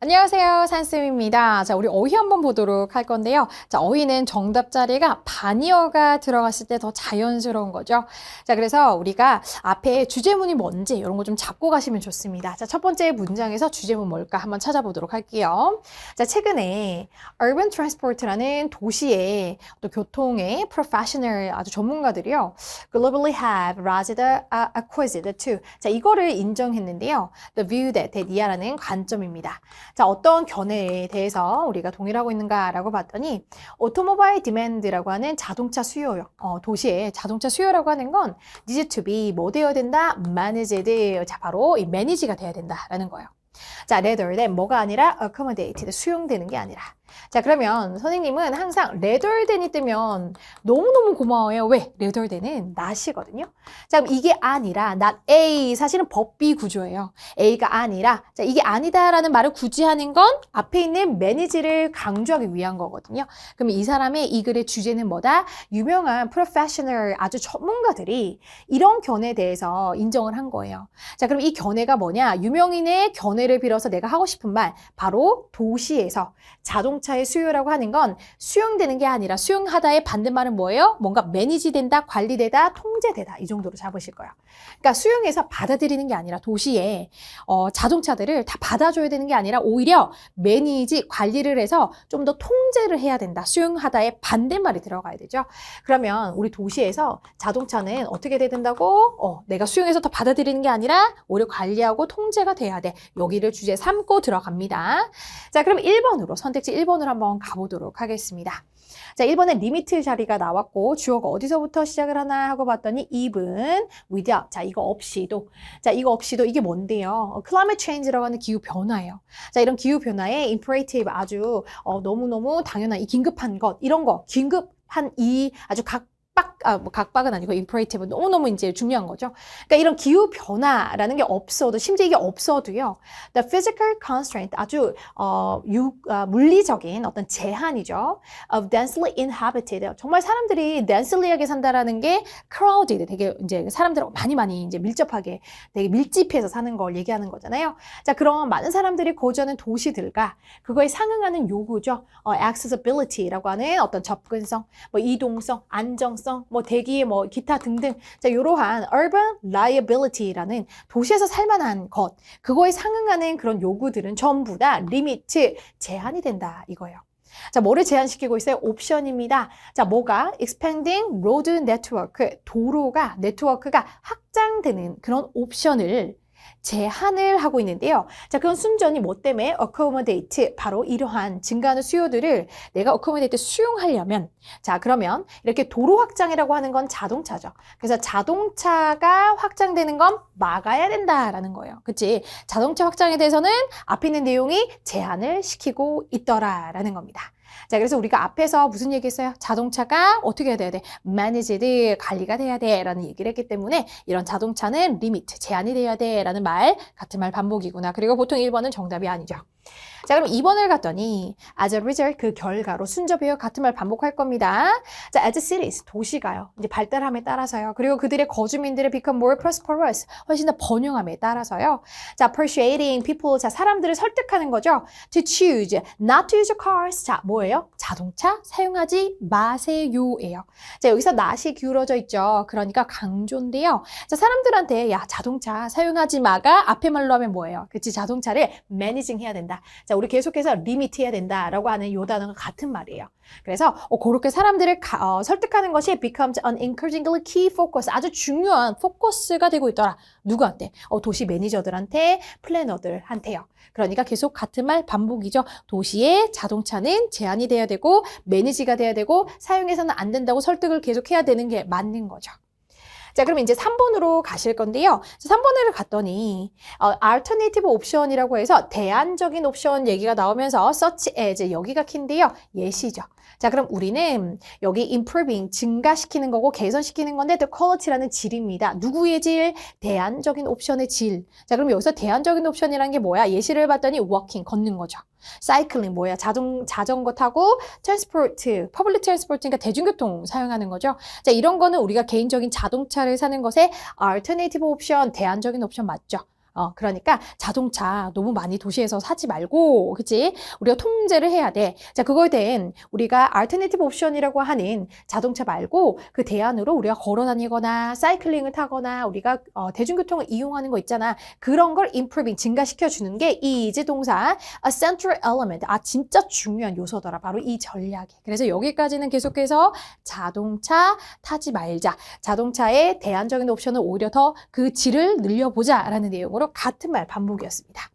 안녕하세요. 산쌤입니다. 자, 우리 어휘 한번 보도록 할 건데요. 자, 어휘는 정답 자리가 반이어가 들어갔을 때 더 자연스러운 거죠. 자, 그래서 우리가 앞에 주제문이 뭔지 이런 거 좀 잡고 가시면 좋습니다. 자, 첫 번째 문장에서 주제문 뭘까 한번 찾아보도록 할게요. 자, 최근에 urban transport라는 도시의 또 교통의 professional 아주 전문가들이요. globally have raised a acquisite to. 자, 이거를 인정했는데요. the view that, that 이하라는 관점입니다. 자, 어떤 견해에 대해서 우리가 동의를 하고 있는가라고 봤더니 오토모바일 디맨드라고 하는 자동차 수요요. 어, 도시의 자동차 수요라고 하는 건 needs to be 뭐 되어야 된다? managed. 자, 바로 이 매니지가 돼야 된다라는 거예요. 자, rather than 뭐가 아니라 accommodated 수용되는 게 아니라. 자, 그러면 선생님은 항상 than이 뜨면 너무너무 고마워요. 왜? than은 not이거든요. 자, 그럼 이게 아니라 not A 사실은 법비 구조예요. A가 아니라 자, 이게 아니다라는 말을 굳이 하는 건 앞에 있는 매니지를 강조하기 위한 거거든요. 그럼 이 사람의 이 글의 주제는 뭐다? 유명한 프로페셔널 아주 전문가들이 이런 견해에 대해서 인정을 한 거예요. 자, 그럼 이 견해가 뭐냐? 유명인의 견해를 빌어서 내가 하고 싶은 말 바로 도시에서 자동 차의 수요라고 하는 건 수용되는 게 아니라 수용하다의 반대말은 뭐예요? 뭔가 매니지된다, 관리되다, 통제되다 이 정도로 잡으실 거예요. 그러니까 수용해서 받아들이는 게 아니라 도시에 어, 자동차들을 다 받아줘야 되는 게 아니라 오히려 매니지 관리를 해서 좀 더 통제를 해야 된다. 수용하다의 반대말이 들어가야 되죠. 그러면 우리 도시에서 자동차는 어떻게 돼야 된다고? 어, 내가 수용해서 더 받아들이는 게 아니라 오히려 관리하고 통제가 돼야 돼. 여기를 주제 삼고 들어갑니다. 자, 그럼 1번으로 선택지 1번 으로 한번 가보도록 하겠습니다. 자, 1번에 리미트 자리가 나왔고 주어가 어디서부터 시작을 하나 하고 봤더니 even, without. 자, 이거 없이도. 자, 이거 없이도 이게 뭔데요? 어, climate change라고 하는 기후 변화예요. 자, 이런 기후 변화에 imperative 아주 어, 너무너무 당연한 이 긴급한 것, 이런 거, 긴급 한 이 아주 각 빡, 아, 뭐 각박은 아니고 imperative 너무너무 이제 중요한 거죠. 그러니까 이런 기후 변화라는 게 없어도 심지어 이게 없어도요. The physical constraint 아주 어, 유, 아, 물리적인 어떤 제한이죠. Of densely inhabited 정말 사람들이 denselly하게 산다라는 게 crowded 되게 이제 사람들 많이 많이 이제 밀접하게 되게 밀집해서 사는 걸 얘기하는 거잖아요. 자 그런 많은 사람들이 거주하는 도시들과 그거에 상응하는 요구죠. 어, accessibility라고 하는 어떤 접근성, 뭐 이동성, 안정성 뭐 대기, 뭐 기타 등등 자 이러한 urban liability라는 도시에서 살만한 것 그거에 상응하는 그런 요구들은 전부 다 리미트 제한이 된다 이거예요. 자, 뭐를 제한시키고 있어요? 옵션입니다. 자, 뭐가? expanding road network, 도로가, 네트워크가 확장되는 그런 옵션을 제한을 하고 있는데요. 자, 그건 순전히 뭐 때문에 accommodate 바로 이러한 증가하는 수요들을 내가 accommodate 수용하려면 자, 그러면 이렇게 도로 확장이라고 하는 건 자동차죠. 그래서 자동차가 확장되는 건 막아야 된다라는 거예요. 그치? 자동차 확장에 대해서는 앞에 있는 내용이 제한을 시키고 있더라라는 겁니다. 자, 그래서 우리가 앞에서 무슨 얘기 했어요? 자동차가 어떻게 해야 돼? managed, 관리가 돼야 돼. 라는 얘기를 했기 때문에 이런 자동차는 리미트, 제한이 돼야 돼. 라는 말, 같은 말 반복이구나. 그리고 보통 1번은 정답이 아니죠. 자, 그럼 2번을 갔더니 as a result 그 결과로 배역 같은 말 반복할 겁니다. 자, as cities 도시가요. 이제 발달함에 따라서요. 그리고 그들의 거주민들을 become more prosperous 훨씬 더 번영함에 따라서요. 자, persuading people 자 사람들을 설득하는 거죠. to choose not to use cars 자 뭐예요? 자동차 사용하지 마세요예요. 자, 여기서 not이 기울어져 있죠. 그러니까 강조인데요. 자, 사람들한테 야 자동차 사용하지 마가 앞에 말로 하면 뭐예요? 그치 자동차를 managing 해야 자, 우리 계속해서 리미트 해야 된다라고 하는 요 단어가 같은 말이에요. 그래서 어, 그렇게 사람들을 가, 어, 설득하는 것이 becomes an increasingly key focus 아주 중요한 포커스가 되고 있더라. 누구한테? 어, 도시 매니저들한테, 플래너들한테요. 그러니까 계속 같은 말 반복이죠. 도시의 자동차는 제한이 돼야 되고 매니지가 돼야 되고 사용해서는 안 된다고 설득을 계속 해야 되는 게 맞는 거죠. 자, 그럼 이제 3번으로 가실 건데요. 3번을 갔더니 어, alternative 옵션이라고 해서 대안적인 옵션 얘기가 나오면서 search as 여기가 키인데요. 예시죠. 자, 그럼 우리는 여기 improving 증가시키는 거고 개선시키는 건데 the quality라는 질입니다. 누구의 질? 대안적인 옵션의 질. 자, 그럼 여기서 대안적인 옵션이라는 게 뭐야? 예시를 봤더니 walking 걷는 거죠. 사이클링 뭐야? 자동 자전거 타고 트랜스포트, 퍼블릭 트랜스포트니까 대중교통 사용하는 거죠. 자, 이런 거는 우리가 개인적인 자동차를 사는 것에 alternative 옵션, 대안적인 옵션 맞죠? 어, 그러니까 자동차 너무 많이 도시에서 사지 말고, 그치? 우리가 통제를 해야 돼. 자, 그거에 대한 우리가 alternative 옵션이라고 하는 자동차 말고 그 대안으로 우리가 걸어 다니거나 사이클링을 타거나 우리가 어, 대중교통을 이용하는 거 있잖아. 그런 걸 improving, 증가시켜 주는 게 이 이제 동사 a central element. 아, 진짜 중요한 요소더라. 바로 이 전략이. 그래서 여기까지는 계속해서 자동차 타지 말자. 자동차의 대안적인 옵션을 오히려 더 그 질을 늘려보자라는 내용으로 같은 말 반복이었습니다.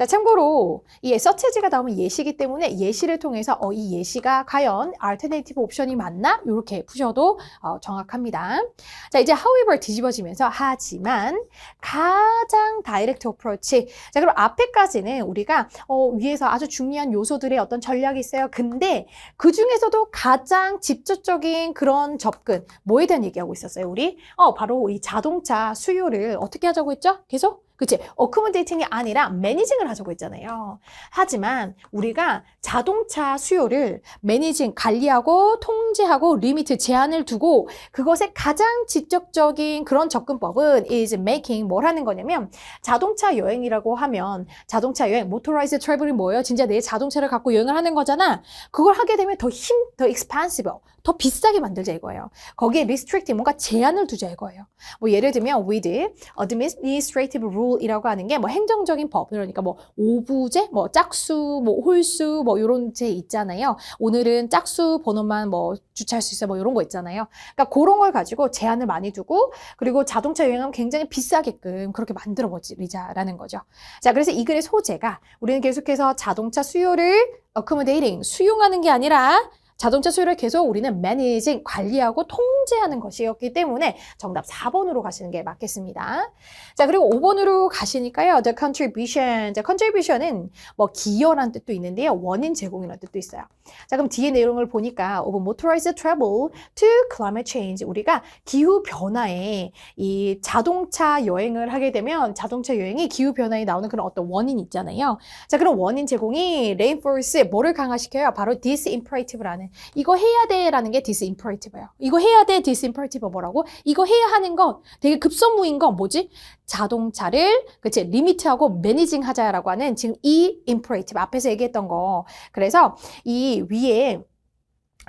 자, 참고로 이 서체지가 나오면 예시기 때문에 예시를 통해서 어, 이 예시가 과연 alternative 옵션이 맞나? 이렇게 푸셔도 어, 정확합니다. 자, 이제 however 뒤집어지면서 하지만 가장 direct approach. 자, 그럼 앞에까지는 우리가 어, 위에서 아주 중요한 요소들의 어떤 전략이 있어요. 근데 그 중에서도 가장 직접적인 그런 접근, 뭐에 대한 얘기하고 있었어요, 우리? 어, 바로 이 자동차 수요를 어떻게 하자고 했죠? 계속? 그치? 어코모데이팅이 아니라 매니징을 하자고 했잖아요. 하지만 우리가 자동차 수요를 매니징, 관리하고 통제하고 리미트, 제한을 두고 그것의 가장 직접적인 그런 접근법은 is making 뭘 하는 거냐면 자동차 여행이라고 하면 자동차 여행, 모토라이즈 트래블이 뭐예요? 진짜 내 자동차를 갖고 여행을 하는 거잖아. 그걸 하게 되면 더 힘, 더 expansive, 더 비싸게 만들자 이거예요. 거기에 restrictive, 뭔가 제한을 두자 이거예요. 뭐 예를 들면 with administrative rule이라고 하는 게 뭐 행정적인 법, 그러니까 뭐 오부제, 뭐 짝수, 뭐 홀수, 뭐 이런 제 있잖아요. 오늘은 짝수 번호만 뭐 주차할 수 있어, 뭐 이런 거 있잖아요. 그러니까 그런 걸 가지고 제한을 많이 두고 그리고 자동차 여행하면 굉장히 비싸게끔 그렇게 만들어 버리자라는 거죠. 자, 그래서 이 글의 소재가 우리는 계속해서 자동차 수요를 accommodating, 수용하는 게 아니라 자동차 수요를 계속 우리는 managing, 관리하고 통제하는 것이었기 때문에 정답 4번으로 가시는 게 맞겠습니다. 자, 그리고 5번으로 가시니까요. The contribution. 자, contribution은 뭐 기여란 뜻도 있는데요. 원인 제공이라는 뜻도 있어요. 자, 그럼 뒤에 내용을 보니까 of motorized travel to climate change. 우리가 기후 변화에 이 자동차 여행을 하게 되면 자동차 여행이 기후 변화에 나오는 그런 어떤 원인이 있잖아요. 자, 그럼 원인 제공이 reinforce 뭐를 강화시켜요? 바로 disimperative,라는 이거 해야 돼라는 게 disimperative,예요. 이거 해야 돼 disimperative 뭐라고? 이거 해야 하는 건 되게 급선무인 건 뭐지? 자동차를 그치 리미트하고 매니징 하자라고 하는 지금 이 imperative 앞에서 얘기했던 거. 그래서 이 위에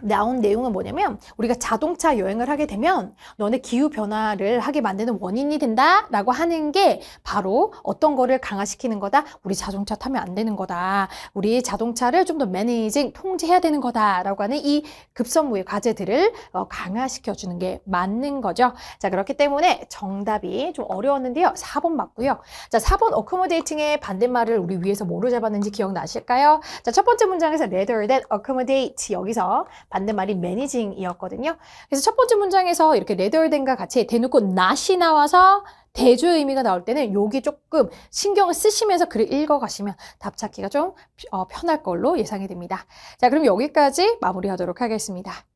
나온 내용은 뭐냐면 우리가 자동차 여행을 하게 되면 너네 기후 변화를 하게 만드는 원인이 된다라고 하는 게 바로 어떤 거를 강화시키는 거다. 우리 자동차 타면 안 되는 거다. 우리 자동차를 좀 더 매니징 통제해야 되는 거다라고 하는 이 급선무의 과제들을 어, 강화시켜 주는 게 맞는 거죠. 자 그렇기 때문에 정답이 좀 어려웠는데요. 4번 맞고요. 자 4번 accommodating의 반대말을 우리 위에서 뭐로 잡았는지 기억나실까요? 자 첫 번째 문장에서 rather than accommodate 여기서 반대말이 managing이었거든요. 그래서 첫 번째 문장에서 이렇게 than과 같이 대놓고 not이 나와서 대조의 의미가 나올 때는 여기 조금 신경을 쓰시면서 글을 읽어가시면 답 찾기가 좀 어, 편할 걸로 예상이 됩니다. 자, 그럼 여기까지 마무리하도록 하겠습니다.